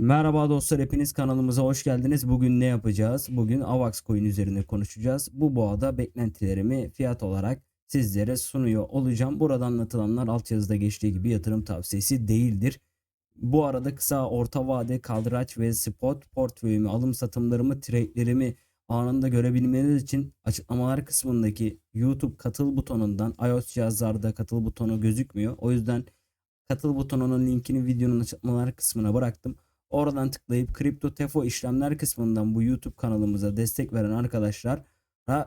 Merhaba dostlar hepiniz kanalımıza hoş geldiniz. Bugün ne yapacağız? Bugün AVAX coin üzerine konuşacağız. Bu boğada beklentilerimi fiyat olarak sizlere sunuyor olacağım. Burada anlatılanlar altyazıda geçtiği gibi yatırım tavsiyesi değildir. Bu arada kısa orta vade kaldıraç ve spot portföyümü alım satımlarımı trade'lerimi anında görebilmeniz için açıklamalar kısmındaki YouTube katıl butonundan iOS cihazlarda katıl butonu gözükmüyor. O yüzden katıl butonunun linkini videonun açıklamalar kısmına bıraktım. Oradan tıklayıp Kripto Tefo işlemler kısmından bu YouTube kanalımıza destek veren arkadaşlara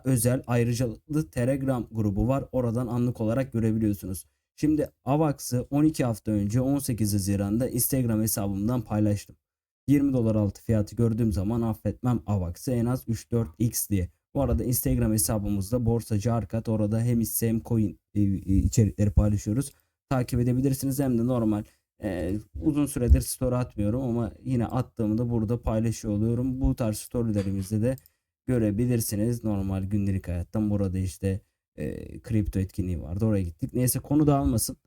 özel ayrıcalıklı Telegram grubu var. Oradan anlık olarak görebiliyorsunuz. Şimdi AVAX'ı 12 hafta önce 18 Haziran'da Instagram hesabımdan paylaştım. 20 dolar altı fiyatı gördüğüm zaman affetmem AVAX'ı en az 3-4x diye. Bu arada Instagram hesabımızda borsacı arkat orada hem hisse hem coin e, e, içerikleri paylaşıyoruz. Takip edebilirsiniz hem de normal ee, uzun süredir story atmıyorum ama yine attığımda burada paylaşıyor oluyorum. Bu tarz storylerimizde de görebilirsiniz. Normal gündelik hayattan burada işte e, kripto etkinliği vardı. Oraya gittik. Neyse konu dağılmasın.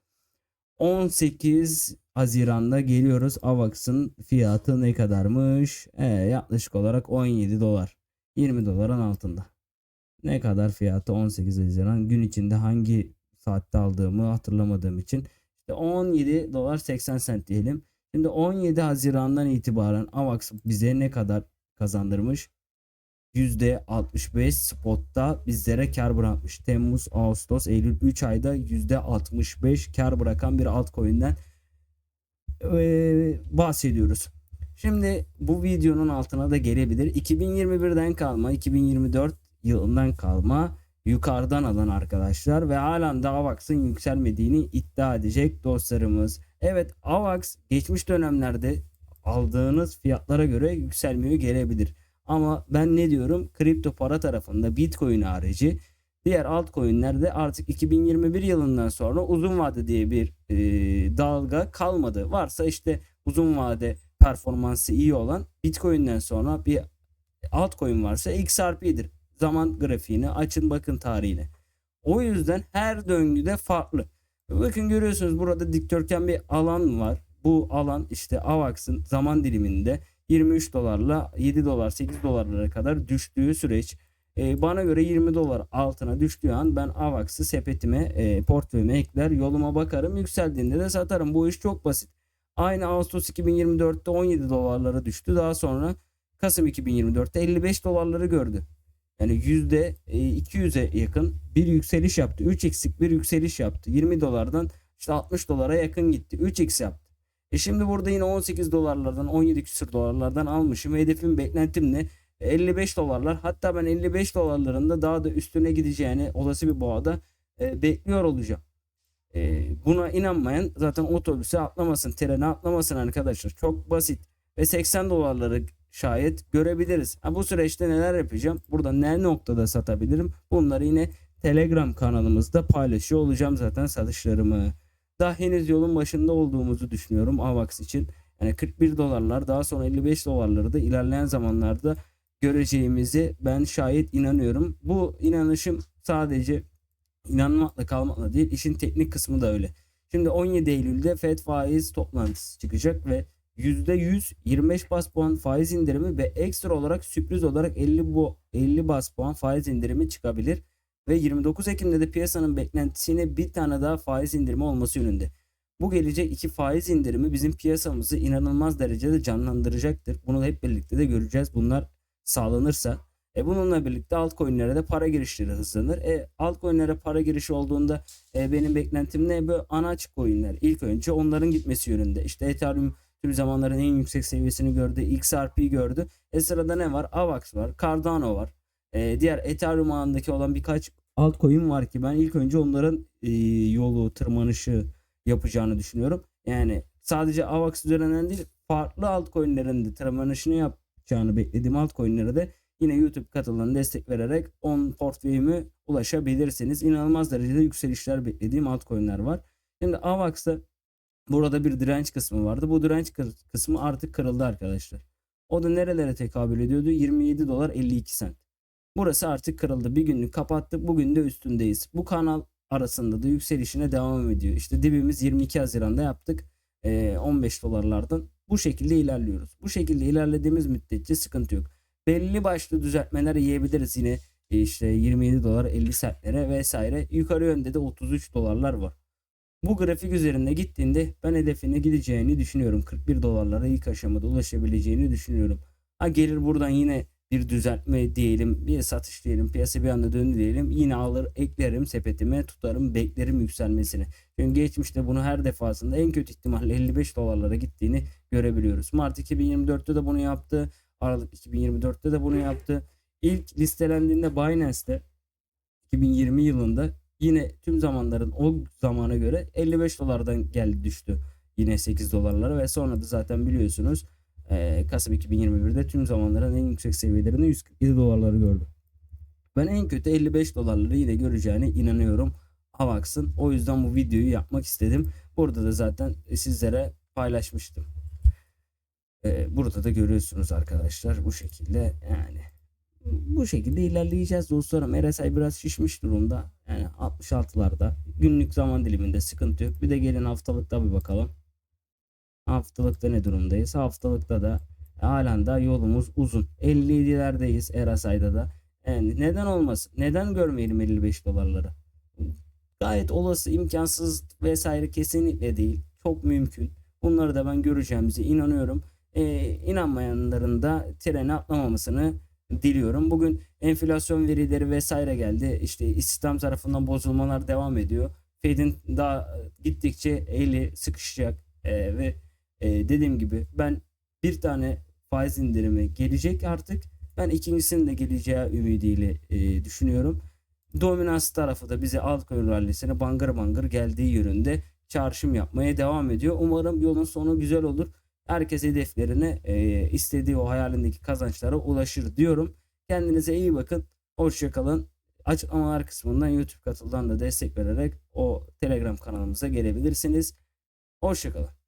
18 Haziran'da geliyoruz. AVAX'ın fiyatı ne kadarmış? E, yaklaşık olarak 17 dolar. 20 doların altında. Ne kadar fiyatı 18 Haziran gün içinde hangi saatte aldığımı hatırlamadığım için işte 17 dolar 80 sent diyelim. Şimdi 17 Haziran'dan itibaren AVAX bize ne kadar kazandırmış? %65 spotta bizlere kar bırakmış. Temmuz, Ağustos, Eylül 3 ayda %65 kar bırakan bir altcoin'den ee, bahsediyoruz. Şimdi bu videonun altına da gelebilir. 2021'den kalma, 2024 yılından kalma yukarıdan alan arkadaşlar ve halen de AVAX'ın yükselmediğini iddia edecek dostlarımız. Evet AVAX geçmiş dönemlerde aldığınız fiyatlara göre yükselmiyor gelebilir. Ama ben ne diyorum? Kripto para tarafında Bitcoin harici diğer altcoin'lerde artık 2021 yılından sonra uzun vade diye bir e, dalga kalmadı. Varsa işte uzun vade performansı iyi olan Bitcoin'den sonra bir altcoin varsa XRP'dir zaman grafiğini açın bakın tarihine. O yüzden her döngüde farklı. Bakın görüyorsunuz burada dikdörtgen bir alan var. Bu alan işte AVAX'ın zaman diliminde 23 dolarla 7 dolar 8 dolarlara kadar düştüğü süreç. Ee, bana göre 20 dolar altına düştüğü an ben AVAX'ı sepetime e, portföyüme ekler yoluma bakarım yükseldiğinde de satarım. Bu iş çok basit. Aynı Ağustos 2024'te 17 dolarlara düştü. Daha sonra Kasım 2024'te 55 dolarları gördü. Yani yüzde 200'e yakın bir yükseliş yaptı. 3x'lik bir yükseliş yaptı. 20 dolardan işte 60 dolara yakın gitti. 3x yaptı. E şimdi burada yine 18 dolarlardan 17 küsur dolarlardan almışım. Hedefim beklentim ne? 55 dolarlar. Hatta ben 55 dolarlarında daha da üstüne gideceğini olası bir boğada e, bekliyor olacağım. E, buna inanmayan zaten otobüse atlamasın, trene atlamasın arkadaşlar. Çok basit. Ve 80 dolarları şayet görebiliriz. Ha, bu süreçte neler yapacağım? Burada ne noktada satabilirim? Bunları yine Telegram kanalımızda paylaşıyor olacağım zaten satışlarımı. Daha henüz yolun başında olduğumuzu düşünüyorum AVAX için. Yani 41 dolarlar daha sonra 55 dolarları da ilerleyen zamanlarda göreceğimizi ben şayet inanıyorum. Bu inanışım sadece inanmakla kalmakla değil işin teknik kısmı da öyle. Şimdi 17 Eylül'de FED faiz toplantısı çıkacak ve %100 25 bas puan faiz indirimi ve ekstra olarak sürpriz olarak 50 bu 50 bas puan faiz indirimi çıkabilir ve 29 Ekim'de de piyasanın beklentisine bir tane daha faiz indirimi olması yönünde. Bu gelecek iki faiz indirimi bizim piyasamızı inanılmaz derecede canlandıracaktır. Bunu hep birlikte de göreceğiz. Bunlar sağlanırsa e bununla birlikte altcoin'lere de para girişleri hızlanır. E altcoin'lere para girişi olduğunda e, benim beklentim ne? Bu ana açık coin'ler. İlk önce onların gitmesi yönünde. İşte Ethereum tüm zamanların en yüksek seviyesini gördü. XRP gördü. E sırada ne var? AVAX var. Cardano var. E, diğer Ethereum ağındaki olan birkaç altcoin var ki ben ilk önce onların e, yolu, tırmanışı yapacağını düşünüyorum. Yani sadece AVAX üzerinden değil farklı altcoin'lerin de tırmanışını yapacağını beklediğim altcoin'lere de yine YouTube katılımına destek vererek 10 portföyümü ulaşabilirsiniz. İnanılmaz derecede yükselişler beklediğim altcoin'ler var. Şimdi AVAX'ta Burada bir direnç kısmı vardı. Bu direnç kısmı artık kırıldı arkadaşlar. O da nerelere tekabül ediyordu? 27 dolar 52 sent. Burası artık kırıldı. Bir günlük kapattık. Bugün de üstündeyiz. Bu kanal arasında da yükselişine devam ediyor. İşte dibimiz 22 Haziran'da yaptık. Ee, 15 dolarlardan Bu şekilde ilerliyoruz. Bu şekilde ilerlediğimiz müddetçe sıkıntı yok. Belli başlı düzeltmeler yiyebiliriz yine e, işte 27 dolar 50 sentlere vesaire. Yukarı yönde de 33 dolarlar var. Bu grafik üzerinde gittiğinde ben hedefine gideceğini düşünüyorum. 41 dolarlara ilk aşamada ulaşabileceğini düşünüyorum. Ha gelir buradan yine bir düzeltme diyelim, bir satış diyelim, piyasa bir anda döndü diyelim. Yine alır, eklerim sepetime, tutarım, beklerim yükselmesini. Çünkü geçmişte bunu her defasında en kötü ihtimalle 55 dolarlara gittiğini görebiliyoruz. Mart 2024'te de bunu yaptı. Aralık 2024'te de bunu yaptı. İlk listelendiğinde Binance'te 2020 yılında yine tüm zamanların o zamana göre 55 dolardan geldi düştü. Yine 8 dolarlara ve sonra da zaten biliyorsunuz eee, Kasım 2021'de tüm zamanların en yüksek seviyelerinde 147 dolarları gördü. Ben en kötü 55 dolarları yine göreceğine inanıyorum Avax'ın. O yüzden bu videoyu yapmak istedim. Burada da zaten sizlere paylaşmıştım. Eee, burada da görüyorsunuz arkadaşlar bu şekilde yani bu şekilde ilerleyeceğiz dostlarım. RSI biraz şişmiş durumda. Yani 66'larda. Günlük zaman diliminde sıkıntı yok. Bir de gelin haftalıkta bir bakalım. Haftalıkta ne durumdayız? Haftalıkta da halen daha yolumuz uzun. 57'lerdeyiz RSI'da da. Yani neden olmasın? Neden görmeyelim 55 dolarları? Gayet olası, imkansız vesaire kesinlikle değil. Çok mümkün. Bunları da ben göreceğimize inanıyorum. Ee, inanmayanların da trene atlamamasını diliyorum. Bugün enflasyon verileri vesaire geldi. İşte istihdam tarafından bozulmalar devam ediyor. Fed'in daha gittikçe eli sıkışacak Ee, ve e, dediğim gibi ben bir tane faiz indirimi gelecek artık. Ben ikincisinin de geleceği ümidiyle e, düşünüyorum. Dominans tarafı da bize altcoin rallisine bangır bangır geldiği yönünde çağrışım yapmaya devam ediyor. Umarım yolun sonu güzel olur. Herkes hedeflerine e, istediği o hayalindeki kazançlara ulaşır diyorum. Kendinize iyi bakın. Hoşçakalın. Açıklamalar kısmından YouTube katıldan da destek vererek o Telegram kanalımıza gelebilirsiniz. Hoşçakalın.